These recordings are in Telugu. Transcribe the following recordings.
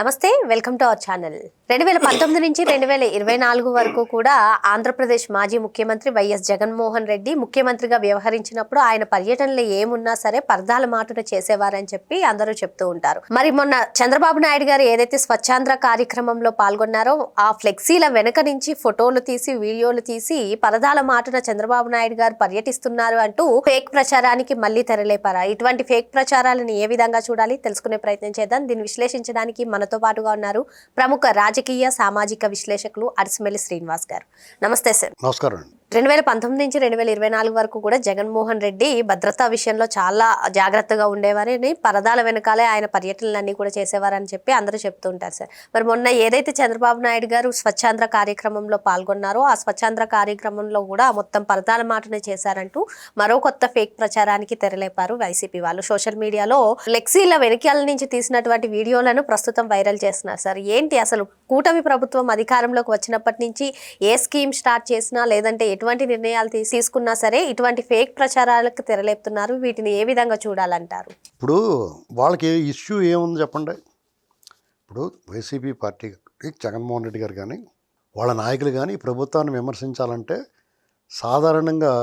నమస్తే వెల్కమ్ టు అవర్ ఛానల్. రెండు వేల పంతొమ్మిది నుంచి రెండు వేల ఇరవై నాలుగు వరకు కూడా ఆంధ్రప్రదేశ్ మాజీ ముఖ్యమంత్రి వైఎస్ జగన్మోహన్ రెడ్డి ముఖ్యమంత్రిగా వ్యవహరించినప్పుడు ఆయన పర్యటనలో ఏమున్నా సరే పరదాల మాటను చేసేవారని చెప్పి అందరూ చెప్తూ ఉంటారు. మరి మొన్న చంద్రబాబు నాయుడు గారు ఏదైతే స్వచ్ఛాంధ్ర కార్యక్రమంలో పాల్గొన్నారో ఆ ఫ్లెక్సీల వెనక నుంచి ఫోటోలు తీసి వీడియోలు తీసి పరదాల మాటన చంద్రబాబు నాయుడు గారు పర్యటిస్తున్నారు అంటూ ఫేక్ ప్రచారానికి మళ్ళీ తెరలేపారా? ఇటువంటి ఫేక్ ప్రచారాలను ఏ విధంగా చూడాలి? తెలుసుకునే ప్రయత్నం చేద్దాం. దీన్ని విశ్లేషించడానికి మన మనతో పాటుగా ఉన్నారు ప్రముఖ రాజకీయ సామాజిక విశ్లేషకులు అరిసిమెల్లి శ్రీనివాస్ గారు. నమస్తే సార్. నమస్కారం అండి. రెండు వేల పంతొమ్మిది నుంచి రెండు వేల ఇరవై నాలుగు వరకు కూడా జగన్మోహన్ రెడ్డి భద్రతా విషయంలో చాలా జాగ్రత్తగా ఉండేవారని పరదాల వెనకాలే ఆయన పర్యటనలన్నీ కూడా చేసేవారని చెప్పి అందరూ చెప్తూ ఉంటారు సార్. మరి మొన్న ఏదైతే చంద్రబాబు నాయుడు గారు స్వచ్ఛాంధ్ర కార్యక్రమంలో పాల్గొన్నారో ఆ స్వచ్ఛాంధ్ర కార్యక్రమంలో కూడా మొత్తం పరదాల మాటనే చేశారంటూ మరో కొత్త ఫేక్ ప్రచారానికి తెరలేపారు వైసీపీ వాళ్ళు. సోషల్ మీడియాలో లెక్సీల వెనకాల నుంచి తీసినటువంటి వీడియోలను ప్రస్తుతం వైరల్ చేస్తున్నారు సార్. ఏంటి అసలు కూటమి ప్రభుత్వం అధికారంలోకి వచ్చినప్పటి నుంచి ఏ స్కీమ్ స్టార్ట్ చేసినా లేదంటే ఎటువంటి నిర్ణయాలు తీసుకున్నా సరే ఇటువంటి ఫేక్ ప్రచారాలకు తెరలేపుతున్నారు. వీటిని ఏ విధంగా చూడాలంటారు? ఇప్పుడు వాళ్ళకి ఇష్యూ ఏముంది చెప్పండి? ఇప్పుడు వైసీపీ పార్టీ జగన్మోహన్ రెడ్డి గారు కానీ వాళ్ళ నాయకులు కానీ ప్రభుత్వాన్ని విమర్శించాలంటే సాధారణంగా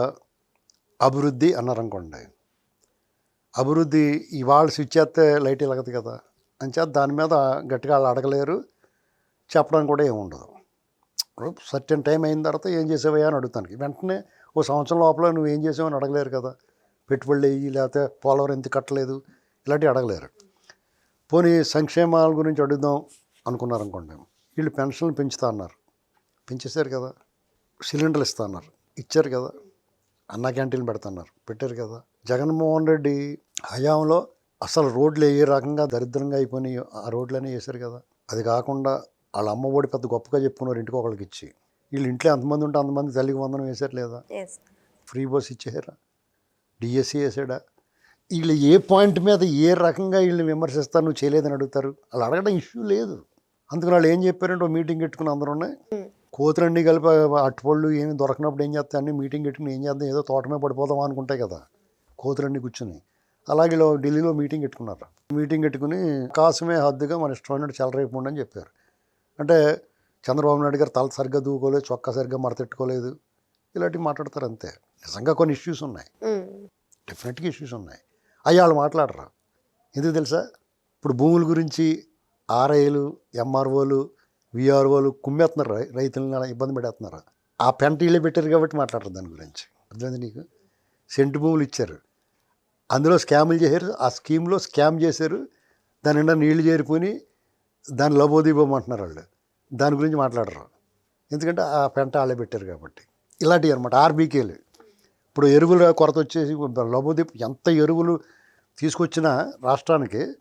అభివృద్ధి అన్నారనుకోండి. అభివృద్ధి ఇవాళ స్విచ్ చేస్తే లైట్ ఇలాగదు కదా. అని చేత దాని మీద గట్టిగా వాళ్ళు అడగలేరు. చెప్పడానికి కూడా ఏముండదు. సర్టెన్ టైం అయిన తర్వాత ఏం చేసేవయ్యా అని అడుగుతాను. వెంటనే ఓ సంవత్సరం లోపల నువ్వు ఏం చేసావని అడగలేరు కదా. పెట్టుబడులు వేయి లేకపోతే పోలవరం ఎందుకు కట్టలేదు? ఇలాంటివి అడగలేరు. పోనీ సంక్షేమాల గురించి అడుగుదాం అనుకున్నారు అనుకోండి వీళ్ళు పెన్షన్లు పెంచుతా అన్నారు. పెంచేశారు కదా. సిలిండర్లు ఇస్తా అన్నారు. ఇచ్చారు కదా. అన్న క్యాంటీన్ పెడతాన్నారు పెట్టారు కదా. జగన్మోహన్ రెడ్డి హయాంలో అసలు రోడ్లు ఏ రకంగా దరిద్రంగా అయిపోయినాయి ఆ రోడ్లనే వేశారు కదా. అది కాకుండా వాళ్ళ అమ్మ ఒడి పెద్ద గొప్పగా చెప్పుకున్నారు ఇంటికి ఒకళ్ళకి ఇచ్చి. వీళ్ళు ఇంట్లో ఎంతమంది ఉంటే అంతమంది తల్లికి వందనం వేశారు లేదా ఫ్రీ బస్ ఇచ్చారా డిఎస్సి వేసాడా? వీళ్ళు ఏ పాయింట్ మీద ఏ రకంగా వీళ్ళని విమర్శిస్తారు నువ్వు చేయలేదని అడుగుతారు? వాళ్ళు అడగడం ఇష్యూ లేదు. అందుకని వాళ్ళు ఏం చెప్పారంటే ఓ మీటింగ్ పెట్టుకుని అందరూ ఉన్నాయి. కోతులన్నీ కలిపి అట్టుపళ్ళు ఏమి దొరకనప్పుడు ఏం చేస్తాయి? అన్ని మీటింగ్ పెట్టుకుని ఏం చేద్దాం? ఏదో తోటమే పడిపోదాం అనుకుంటాయి కదా. కోతులన్నీ కూర్చుని. అలాగే ఢిల్లీలో మీటింగ్ పెట్టుకున్నారు? మీటింగ్ పెట్టుకుని కాసమే హద్దుగా మన ఇష్టమైనట్టు చెలరేపు అని చెప్పారు. అంటే చంద్రబాబు నాయుడు గారు తల సరిగ్గా దూకోలేదు చొక్కా సరిగ్గా మడతెట్టుకోలేదు. ఇలాంటివి మాట్లాడతారు అంతే. నిజంగా కొన్ని ఇష్యూస్ ఉన్నాయి. డెఫినెట్గా ఇష్యూస్ ఉన్నాయి. అయ్యి వాళ్ళు మాట్లాడరా? ఎందుకు తెలుసా? ఇప్పుడు భూముల గురించి ఆర్ఐలు ఎంఆర్ఓలు విఆర్ఓలు కుమ్మేస్తున్నారు రైతులను అలా ఇబ్బంది పెడేస్తున్నారు ఆ పెంట ఇళ్ళే పెట్టారు కాబట్టి మాట్లాడరు దాని గురించి. అర్థమైంది నీకు? సెంటు భూములు ఇచ్చారు. అందులో స్కాములు చేశారు. ఆ స్కీమ్లో స్కామ్ చేశారు. దాని నిండా నీళ్ళు చేరిపోయి దాన్ని లబోదీపం అంటున్నారు వాళ్ళు. దాని గురించి మాట్లాడరు. ఎందుకంటే ఆ పెంట వాళ్ళే పెట్టారు కాబట్టి. ఇలాంటివి అనమాట ఆర్బీకేలు. ఇప్పుడు ఎరువుల కొరత వచ్చేసి లబోదీప్ ఎంత ఎరువులు తీసుకొచ్చినా రాష్ట్రానికి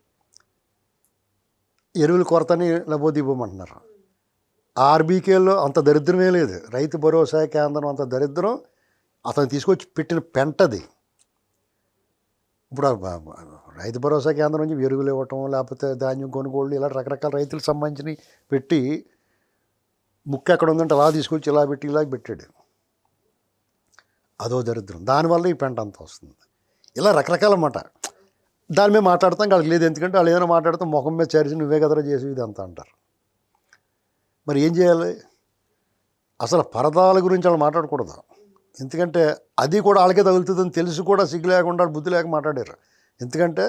ఎరువుల కొరతని లబోదీపం అంటున్నారు. ఆర్బీకేలో అంత దరిద్రమే లేదు. రైతు భరోసా కేంద్రం అంత దరిద్రం. అతను తీసుకొచ్చి పెట్టిన పెంటది. ఇప్పుడు రైతు భరోసా కేంద్రం నుంచి ఎరువులు ఇవ్వటం లేకపోతే ధాన్యం కొనుగోళ్ళు ఇలా రకరకాల రైతులకు సంబంధించినవి పెట్టి ముక్క ఎక్కడ ఉందంటే అలా తీసుకొచ్చి ఇలా పెట్టి ఇలా పెట్టాడు. అదో దరిద్రం. దానివల్ల ఈ పెంట అంత వస్తుంది. ఇలా రకరకాల మాట. దాని మీద మాట్లాడతాం వాళ్ళకి లేదు ఎందుకంటే వాళ్ళు ఏదైనా మాట్లాడితే ముఖం మీద చేరిసి నువ్వే కదరా చేసి ఇది అంత అంటారు. మరి ఏం చేయాలి? అసలు పరదాల గురించి వాళ్ళు మాట్లాడకూడదు. ఎందుకంటే అది కూడా వాళ్ళకే తగులుతుందని తెలిసి కూడా సిగ్గు లేకుండా బుద్ధి లేక మాట్లాడారు. ఎందుకంటే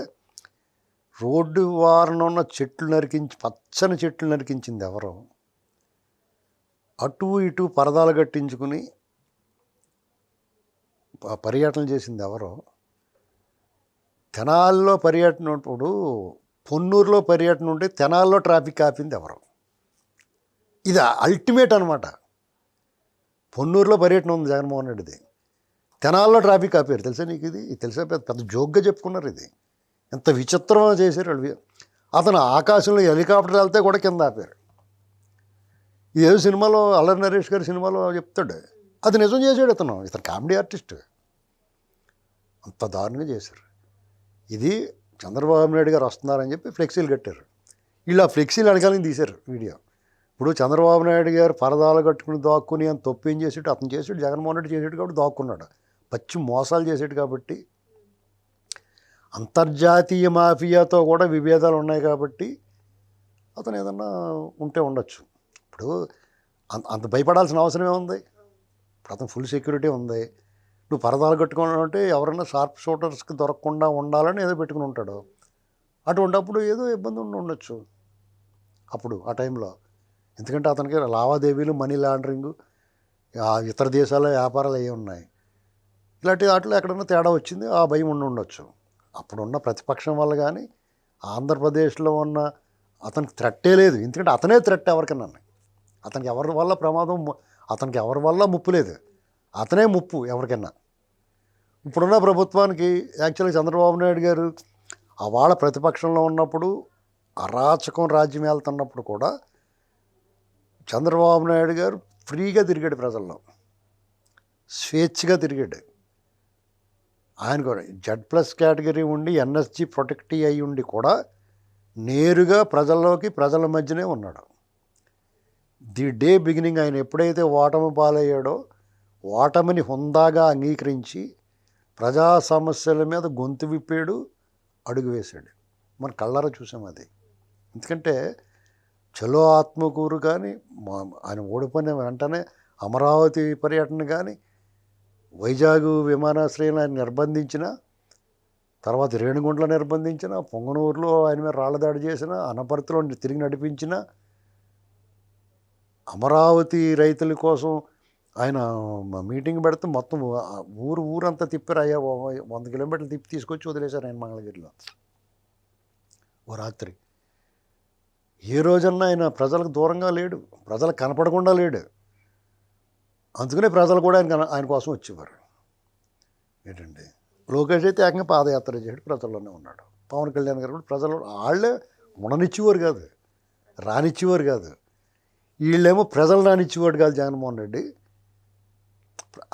రోడ్డు వారన ఉన్న చెట్లు నరికించి పచ్చని చెట్లు నరికించింది ఎవరు? అటు ఇటు పరదాలు కట్టించుకుని పర్యటన చేసింది ఎవరో? తెనాల్లో పర్యటన ఉన్నప్పుడు పొన్నూరులో పర్యటన ఉంటే తెనాల్లో ట్రాఫిక్ ఆపింది ఎవరు? ఇది అల్టిమేట్ అనమాట పొన్నూరులో పర్యటన ఉంది జగన్మోహన్ రెడ్డిది. తెనాల్లో ట్రాఫిక్ ఆపారు. తెలుసా నీకు ఇది? ఇది తెలుసా? పెద్ద పెద్ద జోక్గా చెప్పుకున్నారు ఇది. ఎంత విచిత్రంగా చేశారు వాళ్ళు. అతను ఆకాశంలో హెలికాప్టర్ వెళ్తే కూడా కింద ఆపారు. ఏదో సినిమాలో అల్లరి నరేష్ గారి సినిమాలో చెప్తాడు. అది నిజం చేశాడు ఇతను ఇతను కామెడీ ఆర్టిస్ట్. అంత దారుణంగా చేశారు. ఇది చంద్రబాబు నాయుడు గారు వస్తున్నారని చెప్పి ఫ్లెక్సీలు కట్టారు. వీళ్ళు ఆ ఫ్లెక్సీలు అడగాలని తీశారు వీడియో ఇప్పుడు చంద్రబాబు నాయుడు గారు పరదాలు కట్టుకుని దాక్కుని అని తప్పేం చేసేట్టు అతను చేసేట్టు జగన్మోహన్ రెడ్డి చేసేట్టు కాబట్టి దాక్కున్నాడు. పచ్చి మోసాలు చేసేట్టు కాబట్టి అంతర్జాతీయ మాఫియాతో కూడా విభేదాలు ఉన్నాయి కాబట్టి అతను ఏదన్నా ఉంటే ఉండొచ్చు. ఇప్పుడు అంత అంత భయపడాల్సిన అవసరం ఏముంది? ఇప్పుడు అతను ఫుల్ సెక్యూరిటీ ఉంది. నువ్వు పరదాలు కట్టుకోవడం అంటే ఎవరైనా షార్ప్ షూటర్స్కి దొరకకుండా ఉండాలని ఏదో పెట్టుకుని ఉంటాడు. అటువంటప్పుడు ఏదో ఇబ్బంది ఉండి ఉండొచ్చు. అప్పుడు ఆ టైంలో ఎందుకంటే అతనికి లావాదేవీలు మనీ లాండరింగ్ ఇతర దేశాల వ్యాపారాలు అవి ఉన్నాయి. ఇలాంటి వాటిలో ఎక్కడన్నా తేడా వచ్చింది ఆ భయం ఉండి ఉండొచ్చు. అప్పుడున్న ప్రతిపక్షం వల్ల కానీ ఆంధ్రప్రదేశ్లో ఉన్న అతనికి థ్రెట్టే లేదు. ఎందుకంటే అతనే థ్రెట్ ఎవరికన్నా అతనికి ఎవరి వల్ల ప్రమాదం అతనికి ఎవరి వల్ల ముప్పు లేదు. అతనే ముప్పు ఎవరికైనా. ఇప్పుడున్న ప్రభుత్వానికి యాక్చువల్గా చంద్రబాబు నాయుడు గారు ఆ వాళ్ళ ప్రతిపక్షంలో ఉన్నప్పుడు అరాచకం రాజ్యం వెళ్తున్నప్పుడు కూడా చంద్రబాబు నాయుడు గారు ఫ్రీగా తిరిగాడు ప్రజల్లో. స్వేచ్ఛగా తిరిగాడు. ఆయన కూడా జడ్ ప్లస్ కేటగిరీ ఉండి ఎన్ఎస్జి ప్రొటెక్టీ అయి ఉండి కూడా నేరుగా ప్రజల్లోకి ప్రజల మధ్యనే ఉన్నాడు. ది డే బిగినింగ్ ఆయన ఎప్పుడైతే ఓటమి పాలయ్యాడో ఓటమిని హుందాగా అంగీకరించి ప్రజా సమస్యల మీద గొంతు విప్పాడు అడుగు వేశాడు. మన కళ్ళారా చూసాం అది. ఎందుకంటే చలో ఆత్మకూరు కానీ మా- ఆయన ఓడిపోయిన వెంటనే అమరావతి పర్యటన కానీ వైజాగ్ విమానాశ్రయం ఆయన నిర్బంధించిన తర్వాత రేణిగుండ్ల నిర్బంధించిన పొంగనూరులో ఆయన మీద రాళ్ళ దాడి చేసిన అనపర్తిలో తిరిగి నడిపించిన అమరావతి రైతుల కోసం ఆయన మీటింగ్ పెడితే మొత్తం ఊరు ఊరంతా తిప్పారు. అయ్యా వంద కిలోమీటర్లు తిప్పి తీసుకొచ్చి వదిలేశారు ఆయన మంగళగిరిలో. ఓ రాత్రి. ఏ రోజన్నా ఆయన ప్రజలకు దూరంగా లేడు ప్రజలకు కనపడకుండా లేడు. అందుకనే ప్రజలు కూడా ఆయన ఆయన కోసం వచ్చేవారు. ఏంటండి? లోకేష్ అయితే ఏకంగా పాదయాత్ర చేసి ప్రజల్లోనే ఉన్నాడు. పవన్ కళ్యాణ్ గారు కూడా ప్రజలు వాళ్ళే ఉండనిచ్చేవారు కాదు రానిచ్చేవారు కాదు. వీళ్ళేమో ప్రజలు రానిచ్చేవాడు కాదు జగన్మోహన్ రెడ్డి.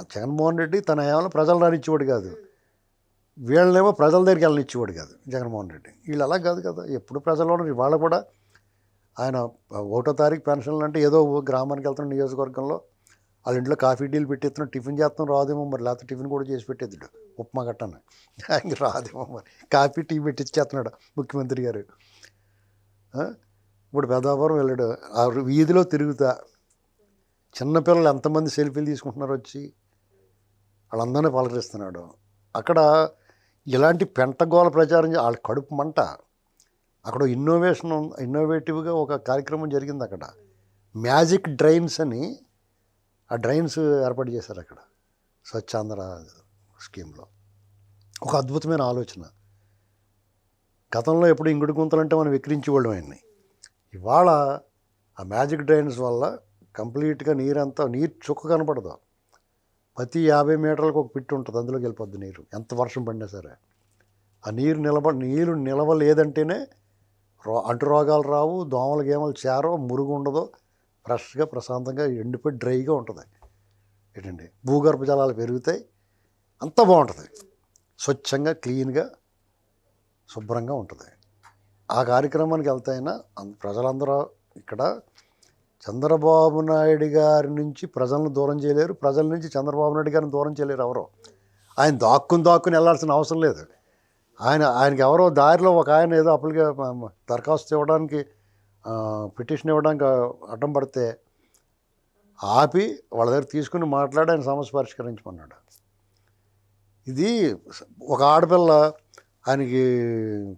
జగన్మోహన్ రెడ్డి తన ఏమైనా ప్రజలు రానిచ్చేవాడు కాదు. వీళ్ళనేమో ప్రజల దగ్గరికి వెళ్ళనిచ్చేవాడు కాదు జగన్మోహన్ రెడ్డి. వీళ్ళు అలా కాదు కదా ఎప్పుడు ప్రజల్లో ఇవాళ కూడా ఆయన ఒకటో తారీఖు పెన్షన్లు అంటే ఏదో గ్రామానికి వెళ్తున్న నియోజకవర్గంలో వాళ్ళ ఇంట్లో కాఫీ టీలు పెట్టేస్తున్నాం టిఫిన్ చేస్తాం రాదేమో మరి. లేకపోతే టిఫిన్ కూడా చేసి పెట్టేద్దాడు. ఉప్మా గట్టన ఆయనకి రాదేమో మరి. కాఫీ టీ పెట్టించేస్తున్నాడు ముఖ్యమంత్రి గారు. ఇప్పుడు పెదాపురం వెళ్ళాడు. ఆ వీధిలో తిరుగుతా. చిన్నపిల్లలు ఎంతమంది సెల్ఫీలు తీసుకుంటున్నారు వచ్చి వాళ్ళందరినీ పలకరిస్తున్నాడు. అక్కడ ఇలాంటి పెంటగోల ప్రచారం వాళ్ళ కడుపు మంట. అక్కడ ఇన్నోవేషన్ ఇన్నోవేటివ్గా ఒక కార్యక్రమం జరిగింది అక్కడ. మ్యాజిక్ డ్రైన్స్ అని ఆ డ్రైన్స్ ఏర్పాటు చేశారు అక్కడ. స్వచ్ఛాంధ్ర స్కీమ్లో. ఒక అద్భుతమైన ఆలోచన. గతంలో ఎప్పుడు ఇంగుడు గుంతలంటే మనం విక్రించేవాళ్ళం ఆయన్ని. ఇవాళ ఆ మ్యాజిక్ డ్రైన్స్ వల్ల కంప్లీట్గా నీరంతా నీరు చుక్క కనపడదు. ప్రతి యాభై మీటర్లకు ఒక పిట్టు ఉంటుంది అందులోకి వెళ్ళిపోద్ది నీరు. ఎంత వర్షం పడినా సరే. ఆ నీరు నిలబ నీరు నిలవలేదంటేనే రో అంటు రోగాలు రావు దోమలు గేమలు చేరవు మురుగు ఉండదు ఫ్రెష్గా ప్రశాంతంగా ఎండిపోయి డ్రైగా ఉంటుంది. ఏంటండి? భూగర్భ జలాలు పెరుగుతాయి అంత బాగుంటుంది. స్వచ్ఛంగా క్లీన్గా శుభ్రంగా ఉంటుంది. ఆ కార్యక్రమానికి వెళ్తాయినా ప్రజలందరూ ఇక్కడ చంద్రబాబు నాయుడు గారి నుంచి ప్రజలను దూరం చేయలేరు. ప్రజల నుంచి చంద్రబాబు నాయుడు గారిని దూరం చేయలేరు ఎవరో. ఆయన దాక్కుని దాక్కుని వెళ్ళాల్సిన అవసరం లేదు. ఆయన ఆయనకి ఎవరో దారిలో ఒక ఆయన ఏదో అప్పులుగా దరఖాస్తు ఇవ్వడానికి పిటిషన్ ఇవ్వడానికి అడ్డం పడితే ఆపి వాళ్ళ దగ్గర తీసుకుని మాట్లాడి ఆయన సమస్య పరిష్కరించమన్నాడు. ఇది ఒక ఆడపిల్ల ఆయనకి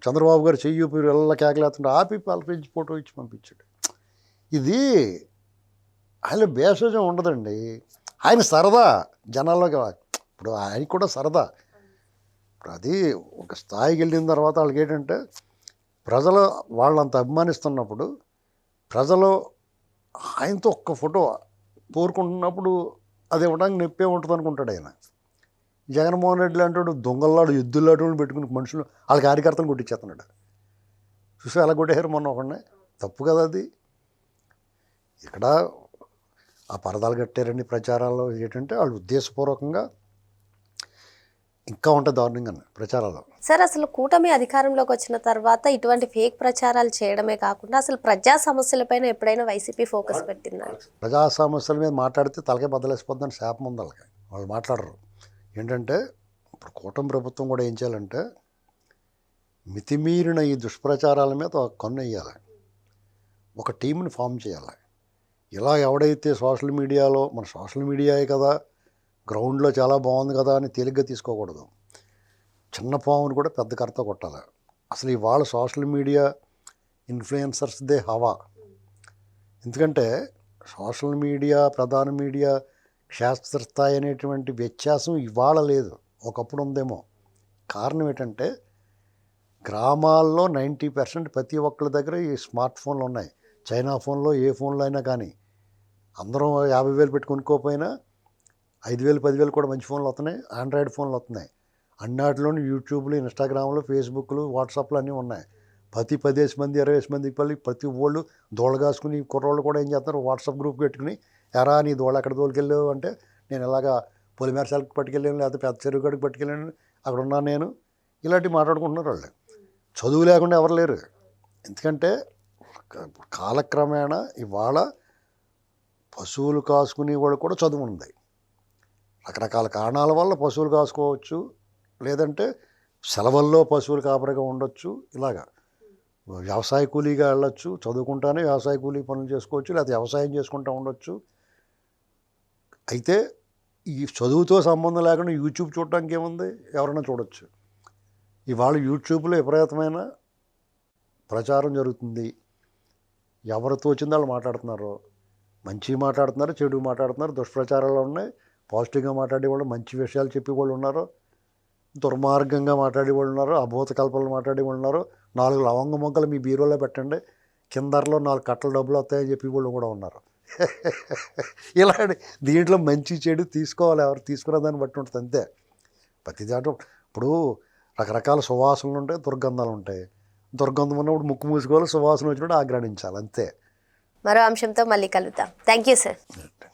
చంద్రబాబు గారు చెయ్యి ఊపి వెళ్ళ కేకలేస్తుంటే ఆపి పలపించి ఫోటో ఇచ్చి పంపించాడు. ఇది ఆయన భేషజం ఉండదండి. ఆయన సరదా జనాల్లోకి ఇప్పుడు ఆయనకి కూడా సరదా. ఇప్పుడు అది ఒక స్థాయికి వెళ్ళిన తర్వాత వాళ్ళకి ఏంటంటే ప్రజలు వాళ్ళంత అభిమానిస్తున్నప్పుడు ప్రజలు ఆయనతో ఒక్క ఫోటో కోరుకుంటున్నప్పుడు అది ఇవ్వడానికి నొప్పే ఉంటుంది అనుకుంటాడు ఆయన. జగన్మోహన్ రెడ్డి లాంటి దొంగల్లాడు ఎద్దులాడు పెట్టుకుని మనుషులు వాళ్ళ కార్యకర్తలు కొట్టించేస్తున్నాడు. చూసి అలా కొట్టేశారు మొన్న ఒకడిని? తప్పు కదా అది. ఇక్కడ ఆ పరదాలు కట్టారని ప్రచారాల్లో ఏంటంటే వాళ్ళు ఉద్దేశపూర్వకంగా ఇంకా ఉంటుంది దారుణంగా ప్రచారాలు. సార్ అసలు కూటమి అధికారంలోకి వచ్చిన తర్వాత ఇటువంటి ఫేక్ ప్రచారాలు చేయడమే కాకుండా అసలు ప్రజా సమస్యలపైన ఎప్పుడైనా వైసీపీ ఫోకస్ పెట్టిందా? ప్రజా సమస్యల మీద మాట్లాడితే తలకే బద్దలేసిపోద్దని శాపం ఉంది వాళ్ళకి. వాళ్ళు మాట్లాడరు. ఏంటంటే ఇప్పుడు కూటమి ప్రభుత్వం కూడా ఏం చేయాలంటే మితిమీరిన ఈ దుష్ప్రచారాల మీద కన్ను వేయాలి. ఒక టీంని ఫామ్ చేయాలి. ఇలా ఎవడైతే సోషల్ మీడియాలో మన సోషల్ మీడియాయే కదా గ్రౌండ్లో చాలా బాగుంది కదా అని తేలిగ్గా తీసుకోకూడదు. చిన్న పాముని కూడా పెద్ద కర్త కొట్టాలి. అసలు ఇవాళ సోషల్ మీడియా ఇన్ఫ్లుయెన్సర్స్దే హవా. ఎందుకంటే సోషల్ మీడియా ప్రధాన మీడియా క్షేత్రస్థాయి అనేటువంటి వ్యత్యాసం ఇవాళ లేదు ఒకప్పుడు ఉందేమో. కారణం ఏంటంటే గ్రామాల్లో నైంటీ పర్సెంట్ ప్రతి ఒక్కరి దగ్గర ఈ స్మార్ట్ ఫోన్లు ఉన్నాయి. చైనా ఫోన్లో ఏ ఫోన్లో అయినా కానీ. అందరం యాభై వేలు పెట్టుకొనుకోకపోయినా ఐదు వేలు పదివేలు కూడా మంచి ఫోన్లు వస్తున్నాయి. ఆండ్రాయిడ్ ఫోన్లు వస్తున్నాయి. అన్నాటిలోని యూట్యూబ్లు ఇన్స్టాగ్రామ్లు ఫేస్బుక్లు వాట్సాప్లు అన్నీ ఉన్నాయి. ప్రతి పదిహేసి మంది ఇరవై మందికి పల్లి ప్రతి వాళ్ళు దోళగాసుకుని కుర్రోళ్ళు కూడా ఏం చేస్తారు వాట్సాప్ గ్రూప్ పెట్టుకుని ఎరా నీ దోళ ఎక్కడ దోలికెళ్ళావు? అంటే నేను ఇలాగా పొలిమేరసాలకు పట్టుకెళ్ళాను లేకపోతే పెద్ద చెరువు కాడికి పట్టుకెళ్ళాను అక్కడ ఉన్నాను నేను. ఇలాంటివి మాట్లాడుకుంటున్నారు వాళ్ళు. చదువు లేకుండా ఎవరు లేరు. ఎందుకంటే కాలక్రమేణా ఇవాళ పశువులు కాసుకునే వాళ్ళు కూడా చదువు ఉంది. రకరకాల కారణాల వల్ల పశువులు కాసుకోవచ్చు. లేదంటే సెలవుల్లో పశువులు కాపరిగా ఉండొచ్చు. ఇలాగా. వ్యవసాయ కూలీగా వెళ్ళొచ్చు చదువుకుంటానే వ్యవసాయ కూలీ పనులు చేసుకోవచ్చు లేకపోతే వ్యవసాయం చేసుకుంటూ ఉండొచ్చు. అయితే ఈ చదువుతో సంబంధం లేకుండా యూట్యూబ్ చూడటానికి ఏముంది? ఎవరైనా చూడొచ్చు. ఇవాళ యూట్యూబ్లో విపరీతమైన ప్రచారం జరుగుతుంది. ఎవరు తోచింది వాళ్ళు మాట్లాడుతున్నారు? మంచి మాట్లాడుతున్నారు? చెడు మాట్లాడుతున్నారు? దుష్ప్రచారాలు ఉన్నాయి. పాజిటివ్గా మాట్లాడే వాళ్ళు మంచి విషయాలు చెప్పే వాళ్ళు ఉన్నారు. దుర్మార్గంగా మాట్లాడే వాళ్ళు ఉన్నారు. అభూత కల్పనలు మాట్లాడే వాళ్ళు ఉన్నారు. నాలుగు లవంగ మొగ్గలు మీ బీరోలో పెట్టండి. కిందర్లో నాలుగు కట్టల డబ్బులు వస్తాయని చెప్పి వాళ్ళు కూడా ఉన్నారు. ఇలాంటి దీంట్లో మంచి చెడు తీసుకోవాలి. ఎవరు తీసుకున్న దాన్ని బట్టి ఉంటుంది అంతే. ప్రతి దాంట్లో ఇప్పుడు రకరకాల సువాసనలు ఉంటాయి దుర్గంధాలు ఉంటాయి. దుర్గంధం ఉన్నప్పుడు ముక్కు మూసుకోవాలి సువాసన వచ్చినప్పుడు ఆగ్రహించాలి. అంతే. మరో అంశంతో మళ్ళీ కలుద్దాం. Thank you sir